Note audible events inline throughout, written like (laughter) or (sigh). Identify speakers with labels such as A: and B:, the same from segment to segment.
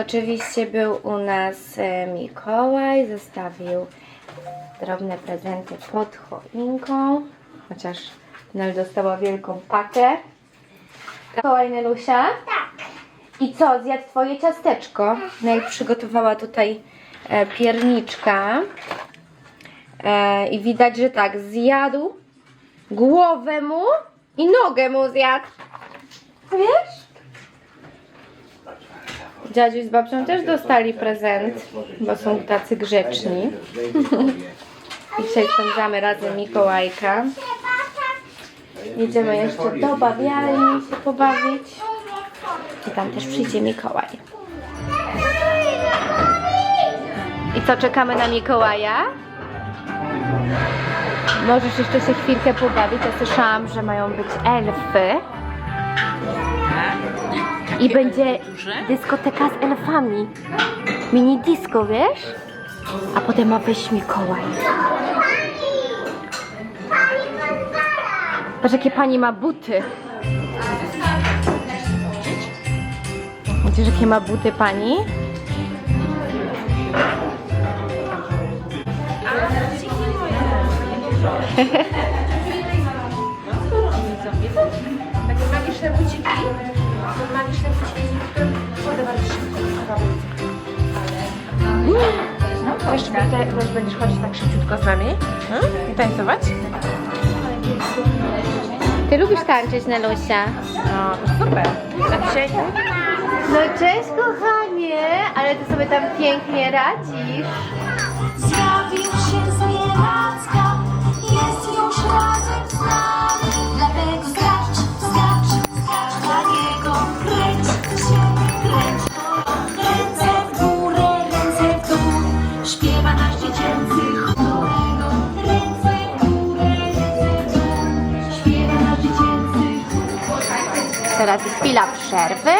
A: Oczywiście był u nas e, Mikołaj, zostawił drobne prezenty pod choinką, chociaż Nel dostała wielką pakę. Mikołaj, Nelusia? Tak. I co, zjadł twoje ciasteczko? Nel przygotowała tutaj e, pierniczka e, i widać, że tak, zjadł głowę mu i nogę mu zjadł. Wiesz? Dziadziu z babcią też dostali prezent, bo są tacy grzeczni. I dzisiaj spędzamy razem Mikołajka. Jedziemy jeszcze do bawialni się pobawić. I tam też przyjdzie Mikołaj. I co, czekamy na Mikołaja? Możesz jeszcze się chwilkę pobawić. Ja słyszałam, że mają być elfy. I będzie dyskoteka z elfami. Mini disco, wiesz? A potem ma wyjść Mikołaj. Patrz jakie pani ma buty. Widzisz jakie ma buty pani? (laughs)
B: Takie magiczne buciki. No, jeszcze będę, też będziesz chodzić tak szybciutko z nami hmm? i tańcować.
A: Ty lubisz tańczyć, Nelusia?
B: No, to super. Na dzisiaj
A: No cześć kochanie, ale ty sobie tam pięknie radzisz.
C: Zjawił się z nienacka, jest już razem z nami. Dlatego
A: Teraz jest chwila przerwy,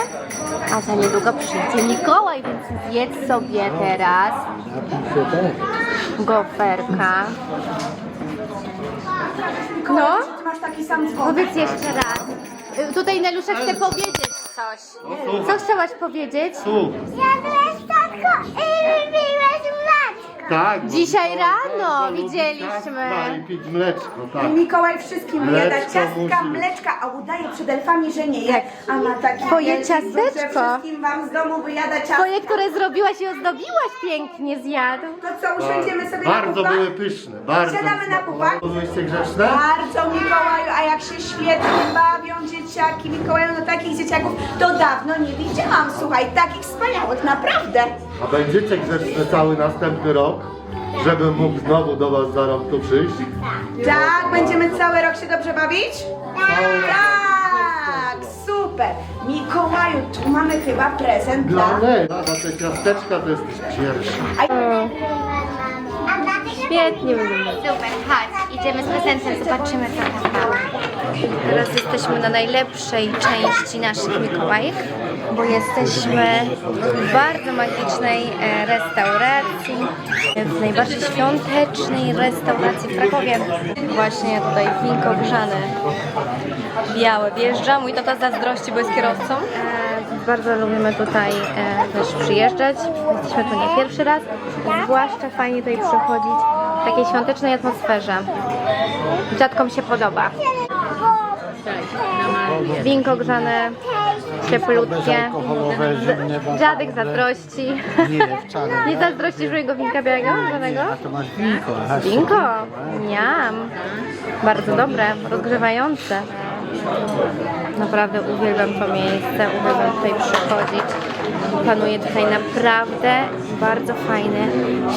A: a za niedługo przyjdzie Mikołaj, więc zjedz sobie teraz goferka. No,
B: Ty masz taki sam dzwon.
A: powiedz jeszcze raz. Y, Tutaj Nelusza chce powiedzieć coś. Co chciałaś powiedzieć?
D: Tu,
C: Jadłeś tatko i wypiłeś mleczko.
D: Tak. bo
A: Dzisiaj rano
D: lubi
A: widzieliśmy.
D: ciastka I pić mleczko, tak.
B: Mikołaj wszystkim da ciastka,
D: musi-
B: mleczka, a udaje przed elfami, że nie je. A ma taki
A: Twoje
B: wielki brzuch, że
A: ciasteczko.
B: wszystkim wam z domu wyjada ciastka.
A: Twoje, które zrobiłaś i ozdobiłaś pięknie zjadł.
B: To co, usiądziemy sobie na
D: Bardzo
B: pupach?
D: były pyszne, bardzo.
B: Siadamy na pupach?
D: Byłyście grzeczne?
B: Bardzo Mikołaju, a jak się świetnie bawią dzieciaki Mikołaju, no takich dzieciaków to dawno nie widziałam, słuchaj, takich wspaniałych, naprawdę.
D: A będziecie grzeczne cały następny rok? Żebym mógł znowu do was za rok tu przyjść?
B: Tak, będziemy cały rok się dobrze bawić?
D: Rok.
B: Tak, super. Mikołaju, tu mamy chyba prezent
D: Dla
B: dla...
D: mnie, za te ciasteczka to jesteś pierwszy.
A: Świetnie wygląda. Super, chodź, idziemy z prezentem, zobaczymy co tam mamy. Teraz jesteśmy na najlepszej części naszych Mikołajek, bo jesteśmy w bardzo magicznej e, restauracji, w najbardziej świątecznej restauracji w Krakowie. Właśnie tutaj winko grzane, białe. Wjeżdża, mój tata zazdrości, bo jest kierowcą. E, bardzo lubimy tutaj e, też przyjeżdżać. Jesteśmy tu nie pierwszy raz. Zwłaszcza fajnie tutaj przychodzić w takiej świątecznej atmosferze. Dziadkom się podoba. Winko grzane, cieplutkie.
E: zimne
A: Dziadek zazdrości.
E: Nie, wcale.
A: Nie zazdrościsz mojego winka białego? Grzanego?
E: A to masz winko. Aha,
A: Winko, miam. Bardzo dobre, rozgrzewające. Naprawdę uwielbiam to miejsce, uwielbiam tutaj przychodzić. Panuje tutaj naprawdę bardzo fajny,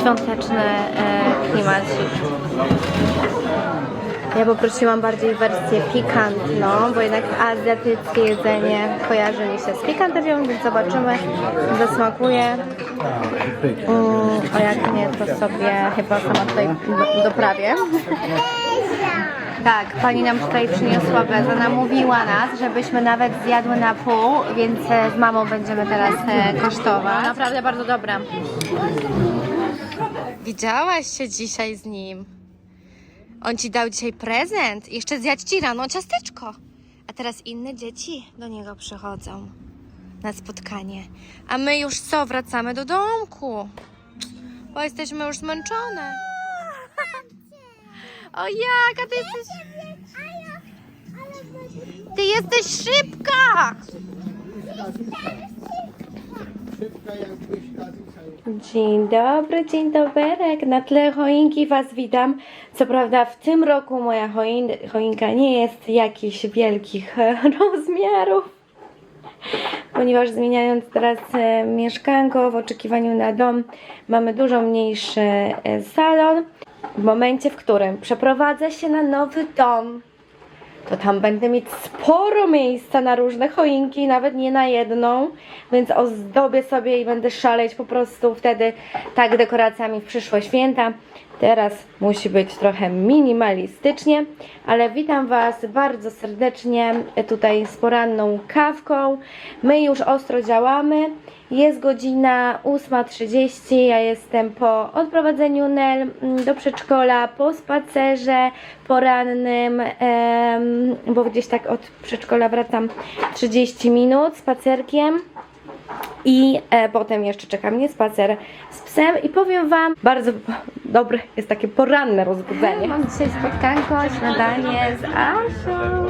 A: świąteczny e, klimacik. Ja poprosiłam bardziej wersję pikantną, bo jednak azjatyckie jedzenie kojarzy mi się z pikantową, więc zobaczymy, zasmakuje. Mm, a jak nie, to sobie chyba sama tutaj do- doprawię. Tak, pani nam tutaj przyniosła wezę, namówiła nas, żebyśmy nawet zjadły na pół, więc e, z mamą będziemy teraz e, kosztować. Naprawdę bardzo dobra. Widziałaś się dzisiaj z nim. On ci dał dzisiaj prezent. Jeszcze zjadł ci rano ciasteczko. A teraz inne dzieci do niego przychodzą. na spotkanie. A my już co, wracamy do domku, bo jesteśmy już zmęczone. O jak, a ty jesteś... Ty jesteś szybka! Dzień dobry, dzień doberek. Na tle choinki Was witam. Co prawda w tym roku moja choin choinka nie jest jakichś wielkich (laughs) rozmiarów, ponieważ zmieniając teraz e, mieszkanko w oczekiwaniu na dom, mamy dużo mniejszy e, salon. W momencie, w którym przeprowadzę się na nowy dom, to tam będę mieć sporo miejsca na różne choinki, nawet nie na jedną, więc ozdobię sobie i będę szaleć po prostu wtedy tak dekoracjami w przyszłe święta. Teraz musi być trochę minimalistycznie, ale witam Was bardzo serdecznie tutaj z poranną kawką. My już ostro działamy. Jest godzina 8.30, ja jestem po odprowadzeniu Nel mm, do przedszkola, po spacerze porannym, bo gdzieś tak od przedszkola wracam 30 minut spacerkiem. I e, potem jeszcze czeka mnie spacer z psem i powiem Wam, bardzo dobre jest takie poranne rozbudzenie. Mam dzisiaj spotkanko, śniadanie z Asią. (laughs)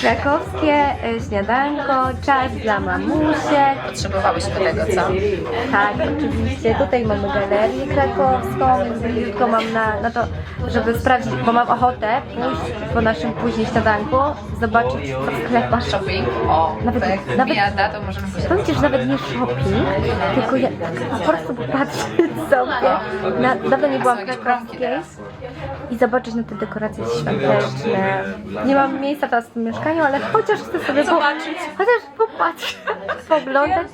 A: Krakowskie e, śniadanko, czas dla mamusiek.
F: Potrzebowałyśmy tego, co?
A: Tak, oczywiście. Tutaj mamy galerię krakowską, więc jutro mam na, na to, żeby sprawdzić, bo mam ochotę pójść po naszym później śniadanku, zobaczyć co w sklepach.
F: Shopping. O,
A: Nawet-
F: to jak
A: nawet-
F: wbija data, to możemy pójść.
A: Nawet nie shopping, tylko ja po prostu popatrzeć sobie. Na, dawno nie byłam w Krakowskiej i zobaczyć na te dekoracje świąteczne. Nie mam miejsca teraz w tym mieszkaniu, ale chociaż chcę sobie zobaczyć, chociaż popatrzeć, (laughs) poglądać,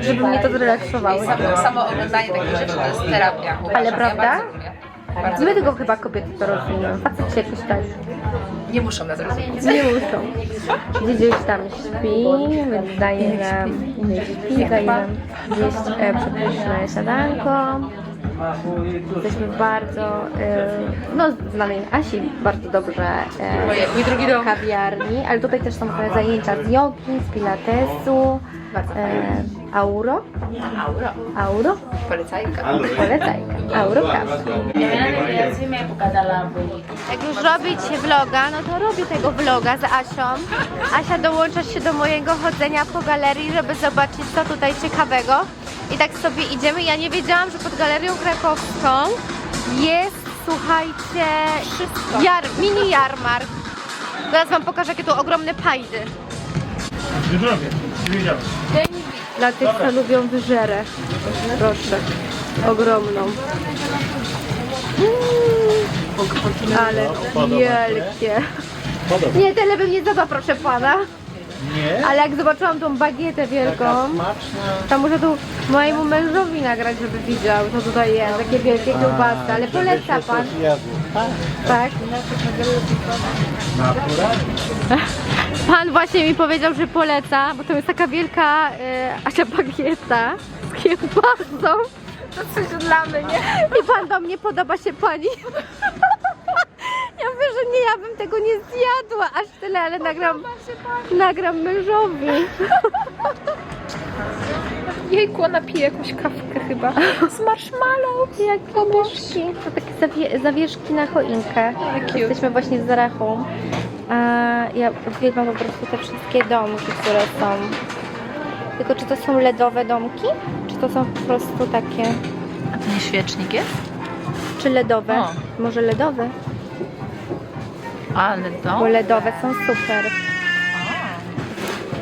A: żeby mnie to zrelaksowało.
F: Samo, samo oglądanie takich rzeczy to jest terapia.
A: Ale prawda?
F: Ja bardzo lubię. Bardzo
A: My tylko chyba kobiety to rozumieją. Facet się jakoś tak
F: Nie muszą nas rozumieć.
A: nie muszą. Gdzieś tam śpi, więc daje nam nie śpi, daje nam jeść e, przepyszne siadanko. Jesteśmy bardzo, e, no znanej Asi bardzo dobrze e,
F: mój drugi dom.
A: kawiarni, ale tutaj też są trochę zajęcia z jogi, z pilatesu, e, auro,
F: Auro.
A: auro,
F: Polecajka.
A: polecajka, kawa. Jak już robić vloga, no to robię tego vloga z Asią. Asia dołącza się do mojego chodzenia po galerii, żeby zobaczyć co tutaj ciekawego. I tak sobie idziemy. Ja nie wiedziałam, że pod galerią krakowską jest, słuchajcie, jar, mini jarmark. Zaraz wam pokażę, jakie tu ogromne pajdy. Dla tych, co lubią wyżerę. Proszę. Ogromną. Mm, ale wielkie. Nie, tyle bym nie zjadła, proszę pana.
E: Nie?
A: Ale jak zobaczyłam tą bagietę wielką, to muszę tu mojemu mężowi nagrać, żeby widział, co tutaj jest. Takie wielkie kiełbasy, ale poleca pan. Tak? (laughs) Pan właśnie mi powiedział, że poleca, bo to jest taka wielka e, Asia (laughs) bagieta z kiełbasą. To coś dla mnie. I pan do mnie podoba się pani. (laughs) Ja mówię, że nie, ja bym tego nie zjadła aż tyle, ale nagram, nagram mężowi. (laughs)
F: Jejku, ona pije jakąś kawkę chyba.
A: Z marshmallow, jak zawieszki. To takie zawie zawieszki na choinkę. Jesteśmy właśnie z Zarachą. A ja uwielbiam po prostu te wszystkie domki, które są. Tylko czy to są LEDowe domki? To są po prostu takie...
F: A to nie świecznik jest?
A: Czy LEDowe?
F: O.
A: Może LEDowe?
F: Ale to.
A: Bo LEDowe są super.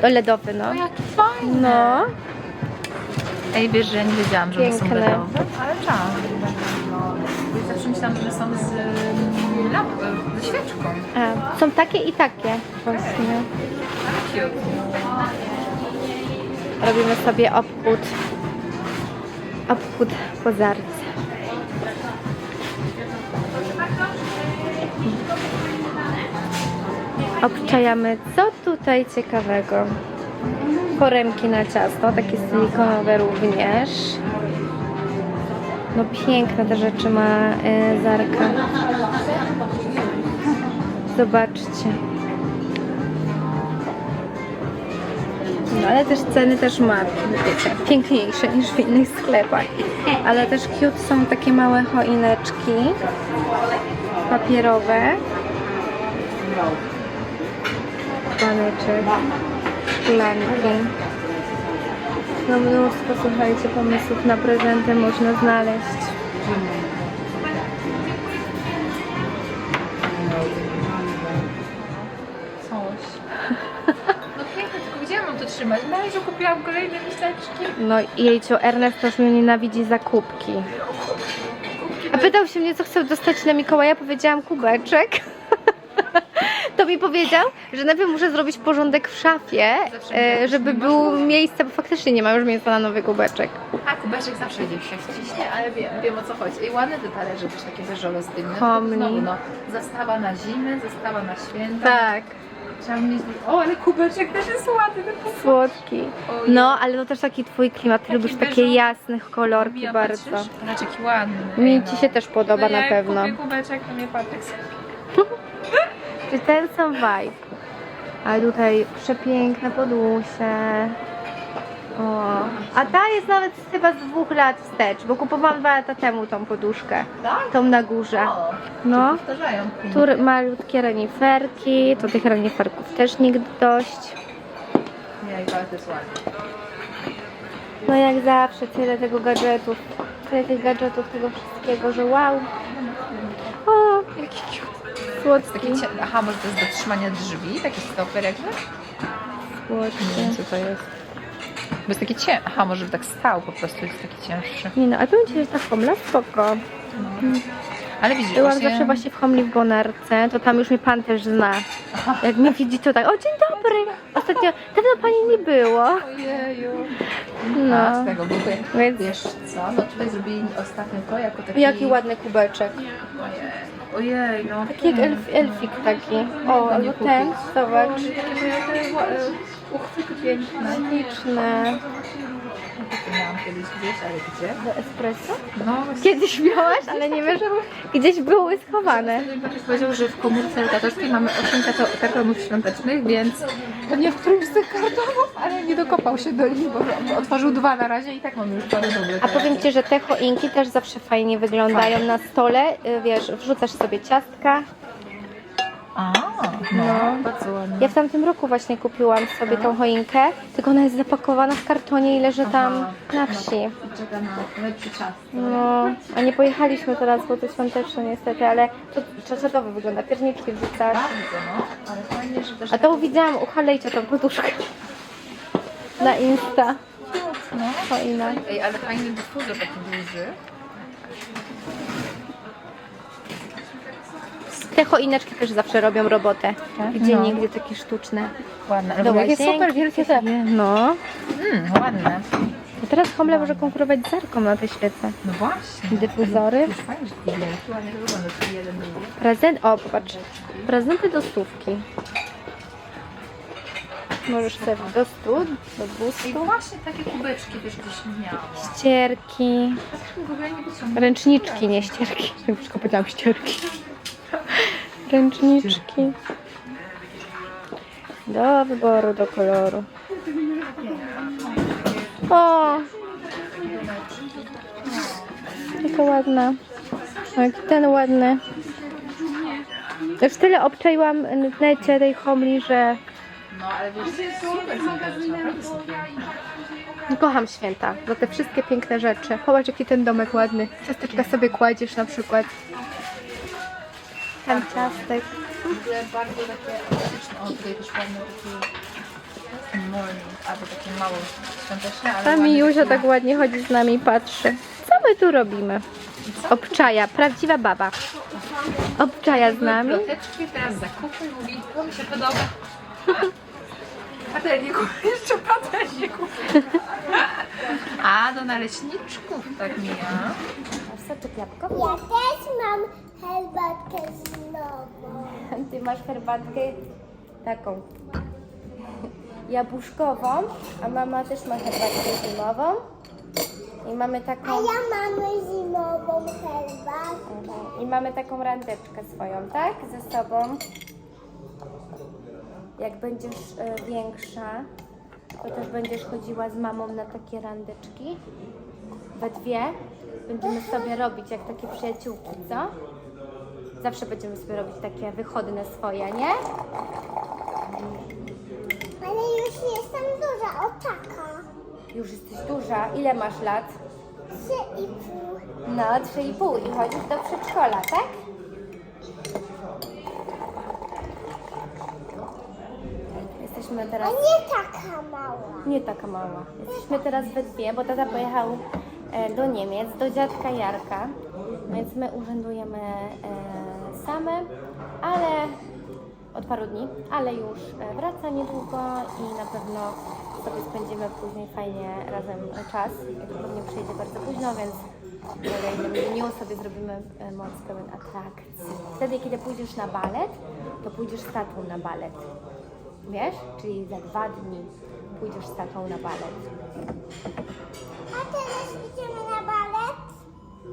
A: To LEDowy, no.
F: Jaki fajny.
A: No.
F: Ej, wiesz, że ja nie wiedziałam, że one są
A: Piękne.
F: LEDowe. Ale. Ja zawsze myślałam, że są z mm, lampą, ze świeczką.
A: A, są takie i takie właśnie.
F: Cute.
A: Robimy sobie obchód. Obchód po zarce. Obczajamy, co tutaj ciekawego. Foremki na ciasto, takie silikonowe również. No piękne te rzeczy ma y, Zarka. Zobaczcie. No ale też ceny też ma, wiecie, piękniejsze niż w innych sklepach. Ale też cute są takie małe choineczki papierowe. Baneczek, szklanki. No mnóstwo, słuchajcie, pomysłów na prezenty można znaleźć.
F: Trzymać. No, że kupiłam kolejne miseczki.
A: No jejciu, Ernest też mnie nienawidzi za kubki. A pytał się mnie, co chcę dostać na Mikołaja, powiedziałam kubeczek. (laughs) To mi powiedział, że najpierw muszę zrobić porządek w szafie, e, żeby było miejsce, bo faktycznie nie ma już miejsca na nowy kubeczek.
F: A kubeczek zawsze gdzieś się ściśnie, ale wiem, wiem o co chodzi. I ładne te talerze też takie beżolostylne.
A: Homely.
F: Znowu no, zastawa na zimę, zastawa na święta.
A: Tak,
F: Trzeba mieć... O, ale kubeczek też jest ładny.
A: słodki. No, ale to też taki twój klimat, ty
F: Taki
A: lubisz takie
F: beżowy.
A: jasne kolorki
F: Mija,
A: bardzo.
F: patrzysz? Patrz jaki ładny.
A: Mi
F: Ej,
A: ci się też podoba
F: no
A: na
F: jak
A: pewno.
F: kupię kubeczek, to mnie Patryk
A: Czy ten sam vibe? Ale tutaj przepiękne podłusie. O. A ta jest nawet chyba z dwóch lat wstecz, bo kupowałam dwa lata temu tą poduszkę.
F: Tak?
A: Tą na górze.
F: O,
A: No.
F: powtarzają.
A: Tu malutkie reniferki, to tych reniferków też nigdy dość.
F: Nie, jest.
A: No jak zawsze, tyle tego gadżetów. Tyle tych gadżetów, tego wszystkiego, że wow. O, jaki cute. Słodki.
F: Takie cie... Aha, może to jest do trzymania drzwi? Taki stoper jakby? Nie wiem, co to jest. Bo jest taki cię... Aha, może by tak stał po prostu, jest taki cięższy.
A: Nie no, ale powiem Ci, że ta homla spoko.
F: Ale widzisz,
A: Byłam
F: właśnie...
A: zawsze właśnie w Homli w Bonarce, to tam już mnie pan też zna. Jak mnie widzi, to tak, o dzień dobry. Ostatnio, dawno pani nie było.
F: Ojeju.
A: No.
F: A, z tego byłby...
A: Więc-
F: Wiesz co, no tutaj zrobili ostatnio to jako taki...
A: Jaki ładny kubeczek.
F: Ojej, ojej no.
A: Taki jak elf, elfik taki. O, albo ten, zobacz.
F: Uchwyty piękne.
A: Śliczne.
F: Takie miałam kiedyś gdzieś, ale gdzie?
A: Do espresso?
F: No.
A: Kiedyś miałaś, ale nie wiesz, gdzieś były schowane.
F: Patryk powiedział, że w komórce edukatorskiej mamy 8 karto- kartonów świątecznych, więc pewnie w którymś z tych kartonów, ale nie dokopał się do nich, bo otworzył dwa na razie i tak mamy już parę dobrych.
A: A powiem Ci, że te choinki też zawsze fajnie wyglądają na stole. Y, Wiesz, wrzucasz sobie ciastka.
F: A, no, bardzo ładnie.
A: Ja w tamtym roku właśnie kupiłam sobie tą choinkę, tylko ona jest zapakowana w kartonie i leży tam na wsi.
F: Czeka na lepszy czas.
A: No, a nie pojechaliśmy teraz, bo to świąteczne niestety, ale to czaszadowo wygląda. Pierniczki wrzucasz.
F: Widzę, no, ale fajnie, że też
A: A to widziałam u Halejcia tą poduszkę. Na Insta.
F: no.
A: Choina.
F: Ej, ale fajny dyfuzor taki duży.
A: Te choineczki też zawsze robią robotę. Gdzie
F: No.
A: nigdzie takie sztuczne.
F: Ładne.
A: Do
F: Ale jakie
A: łazienki
F: super wielkie te.
A: No.
F: Mm, ładne.
A: A teraz Homle może konkurować z Zarką na te świece.
F: No właśnie.
A: Dyfuzory. Prezent, o popatrz, prezenty do stówki. Możesz sobie do stu, do
F: I
A: dwustu.
F: właśnie takie kubeczki też gdzieś miałam.
A: Ścierki, ręczniczki, nie ścierki. (laughs) Już powiedziałam ścierki. Ręczniczki. Do wyboru, do koloru. O! Jaka ładna. Jaki ten ładny. Już tyle obczaiłam w necie tej homli, że
F: No super
A: kocham święta. Za te wszystkie piękne rzeczy. Popatrz jaki ten domek ładny. Ciasteczka sobie kładziesz na przykład. Tam ciastek.
F: W ogóle bardzo takie klasyczne, o tutaj też ładne takie morning, albo takie mało świąteczne, ale
A: Ta
F: ładne
A: Miuzia
F: takie-
A: tak ładnie chodzi z nami i patrzy. Co my tu robimy? Obczaja, prawdziwa baba. Obczaja z nami.
F: Ploteczki, teraz zakupy, mówi, to mi się podoba. Patelniku, jeszcze patelniku. A, do naleśniczków tak mija.
G: Ja też mam herbatkę zimową. (laughs)
A: Ty masz herbatkę taką jabłuszkową, a mama też ma herbatkę zimową. I mamy
G: A
A: taką
G: ja mamy zimową herbatkę.
A: i mamy taką randeczkę swoją, tak? Ze sobą. Jak będziesz e, większa, To też będziesz chodziła z mamą na takie randeczki. We dwie. Będziemy sobie robić jak takie przyjaciółki, co? Zawsze będziemy sobie robić takie wychodne swoje, nie?
G: Ale już jestem duża, o taka.
A: Już jesteś duża. Ile masz lat?
G: Trzy i pół.
A: No, trzy i pół i chodzisz do przedszkola, tak? Jesteśmy
G: A
A: teraz...
G: nie taka mała.
A: Nie taka mała. Jesteśmy teraz we dwie, bo tata pojechał e, do Niemiec, do dziadka Jarka, więc my urzędujemy e, same, ale od paru dni, ale już e, wraca niedługo i na pewno sobie spędzimy później fajnie razem czas. Pewnie przyjdzie bardzo późno, więc innym dniu sobie zrobimy e, moc pełen atrakcji. Wtedy, kiedy pójdziesz na balet, to pójdziesz z tatą na balet. Wiesz? Czyli za dwa dni pójdziesz z tatą na balet.
G: A teraz idziemy na balet?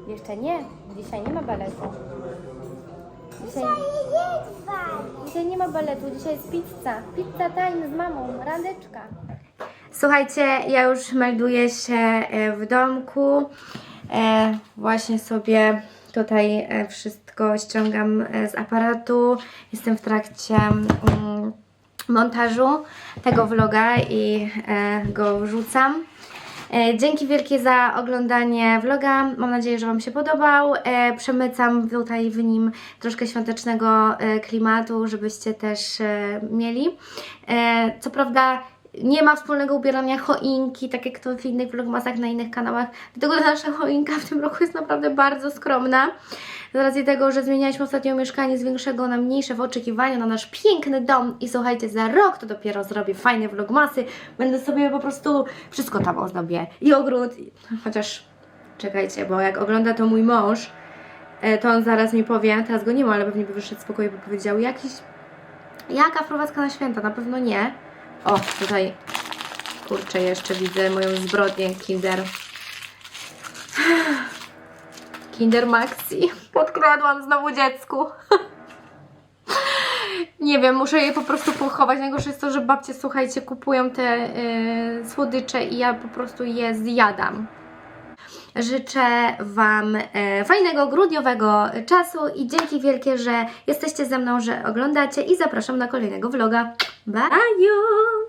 A: Jeszcze nie, dzisiaj nie ma baletu. Dzisiaj,
G: Dzisiaj
A: nie ma baletu, dzisiaj jest pizza. Pizza time z mamą, randeczka. Słuchajcie, ja już melduję się e, w domku. E, właśnie sobie tutaj e, wszystko ściągam z aparatu. Jestem w trakcie mm, montażu tego vloga i go wrzucam. E, Dzięki wielkie za oglądanie vloga. Mam nadzieję, że Wam się podobał. E, Przemycam tutaj w nim troszkę świątecznego e, klimatu, żebyście też mieli. Co prawda nie ma wspólnego ubierania choinki, tak jak to w innych vlogmasach na innych kanałach. Dlatego nasza choinka w tym roku jest naprawdę bardzo skromna. Z racji tego, że zmienialiśmy ostatnio mieszkanie z większego na mniejsze w oczekiwaniu na nasz piękny dom i słuchajcie, za rok to dopiero zrobię fajne vlogmasy. Będę sobie po prostu wszystko tam ozdobię. I ogród, i... chociaż czekajcie, bo jak ogląda to mój mąż, e, to on zaraz mi powie, teraz go nie ma, ale pewnie by wyszedł z pokoju, by powiedział jakiś... Jaka prowadzka na święta? Na pewno nie. O, tutaj kurczę, jeszcze widzę moją zbrodnię Kinder. Kinder Maxi. Podkradłam znowu dziecku. Nie wiem, muszę je po prostu pochować. Najgorsze jest to, że babcie, słuchajcie, kupują te y, słodycze i ja po prostu je zjadam. Życzę Wam e, fajnego grudniowego czasu i dzięki wielkie, że jesteście ze mną, że oglądacie i zapraszam na kolejnego vloga. Bye. Bye you.